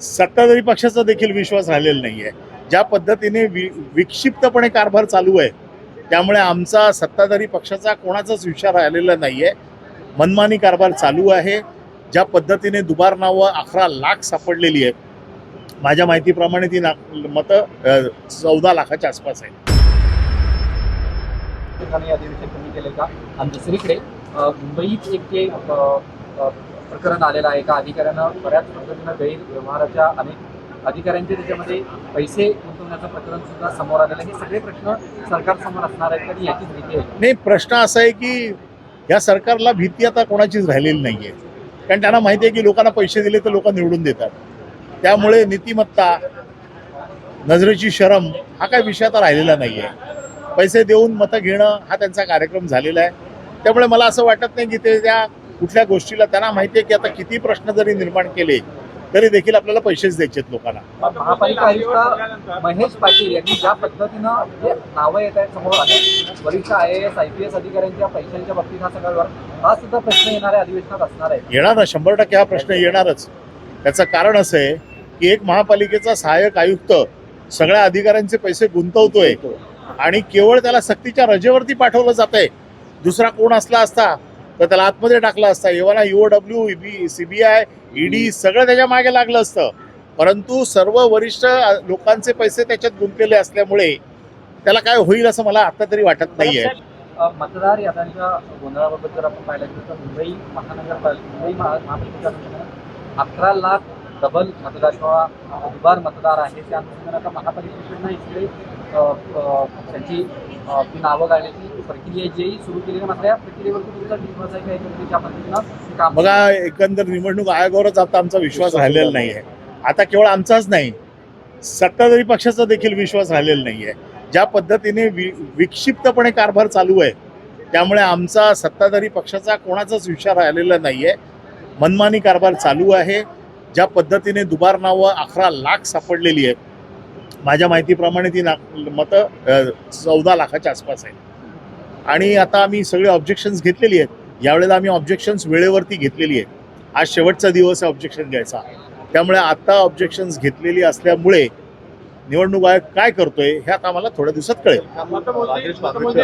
सत्ताधारी पक्षाचा देखील विश्वास राहिलेला नाही आहे ज्या पद्धतीने वि विक्षिप्तपणे कारभार चालू आहे त्यामुळे आमचा सत्ताधारी पक्षाचा कोणाचाच विचार राहिलेला नाही आहे मनमानी कारभार चालू आहे. ज्या पद्धतीने दुबार नावं अकरा लाख सापडलेली आहेत माझ्या माहितीप्रमाणे ती ना मतं चौदा लाखाच्या आसपास आहेत. अधिवेशन कमी केले का? आणि दुसरीकडे मुंबईत एक जे प्रकरण आलेलं आहे. का अधिकाऱ्यानं बऱ्याच पद्धतीनं गैरव्यवहाराच्या अनेक अधिकाऱ्यांचे त्याच्यामध्ये पैसे गुंतवण्याचं प्रकरण सुद्धा समोर आलेलं आहे. हे सगळे प्रश्न सरकारसमोर असणार आहेत आणि याचीच भीती आहे. नाही प्रश्न असा आहे की या सरकारला भीती आता कोणाचीच राहिलेली नाही आहे कारण त्यांना माहिती आहे की लोकांना पैसे दिले तर लोक निवडून देतात. त्यामुळे नीतिमत्ता नजरेची शरम हा काही विषय आता राहिलेला नाही आहे पैसे देऊन मतं घेणं हा त्यांचा कार्यक्रम झालेला आहे. त्यामुळे मला असं वाटत नाही की ते त्या कुठल्या गोष्टीला त्यांना माहिती आहे की आता किती प्रश्न जरी निर्माण केले तरी देखील आपल्याला पैसेच द्यायचे आहेत लोकांना. महापालिका आयुक्त महेश पाटील यांनी ज्या पद्धतीनं जे नावं येत आहेत समोर अनेक वरिष्ठ I A S I P S अधिकाऱ्यांच्या पैशांच्या बाबतीत हा सगळा व्यवहार हा सुद्धा प्रश्न येणाऱ्या अधिवेशनात असणार आहे. येणार ना शंभर टक्के हा प्रश्न येणारच. त्याचं कारण असं आहे की एक महापालिकेचा सहाय्यक आयुक्त सगळ्या अधिकाऱ्यांचे पैसे गुंतवतोय आणि केवळ त्याला सक्तीच्या रजेवरती पाठवलं जात आहे दुसरा कोण असला असता तर त्याला आतमध्ये टाकला असता. एव्हा युओ डब्ल्यू बी सीबीआय ईडी सगळं त्याच्यामागे लागलं असतं. परंतु सर्व वरिष्ठ लोकांचे पैसे त्याच्यात गुंतलेले असल्यामुळे त्याला काय होईल असं मला आता तरी वाटत नाहीये. मतदार याद्यांच्या गोंधळाबाबत जर आपण पाहिलं तर मुंबई महानगरपालिका मुंबई महा- महापालिकेच्या अकरा लाख डबल मतदार किंवा दुबार मतदार आहे. त्या अनुषंगानं आता महापालिकेकडनं इकडे त्यांची नावं गाळण्याची प्रक्रिया जी सुरू केली. मात्र या प्रक्रियेवरती तुमचा विश्वास आहे का? एकंदरीत ज्या पद्धतीनं बघा एकंदर निवडणूक आयोगावरच आता आमचा विश्वास राहिलेला नाही आहे आता केवळ आमचाच नाही सत्ताधारी पक्षाचा देखील विश्वास राहिलेला नाही आहे ज्या पद्धतीने वि विक्षिप्तपणे कारभार चालू आहे त्यामुळे आमचा सत्ताधारी पक्षाचा कोणाचाच विचार राहिलेला नाही आहे मनमानी कारभार चालू आहे. ज्या पद्धतीने दुबार नावं अकरा लाख सापडलेली आहेत माझ्या माहितीप्रमाणे ती ना मतं चौदा लाखाच्या आसपास आहेत. आणि आता आम्ही सगळे ऑब्जेक्शन्स घेतलेली आहेत. यावेळेला आम्ही ऑब्जेक्शन्स वेळेवरती घेतलेली आहेत. आज शेवटचा दिवस आहे ऑब्जेक्शन घ्यायचा. त्यामुळे आता ऑब्जेक्शन्स घेतलेली असल्यामुळे निवडणूक आयोग काय करतोय हे आता आम्हाला थोड्या दिवसात कळेल. मुख्यमंत्री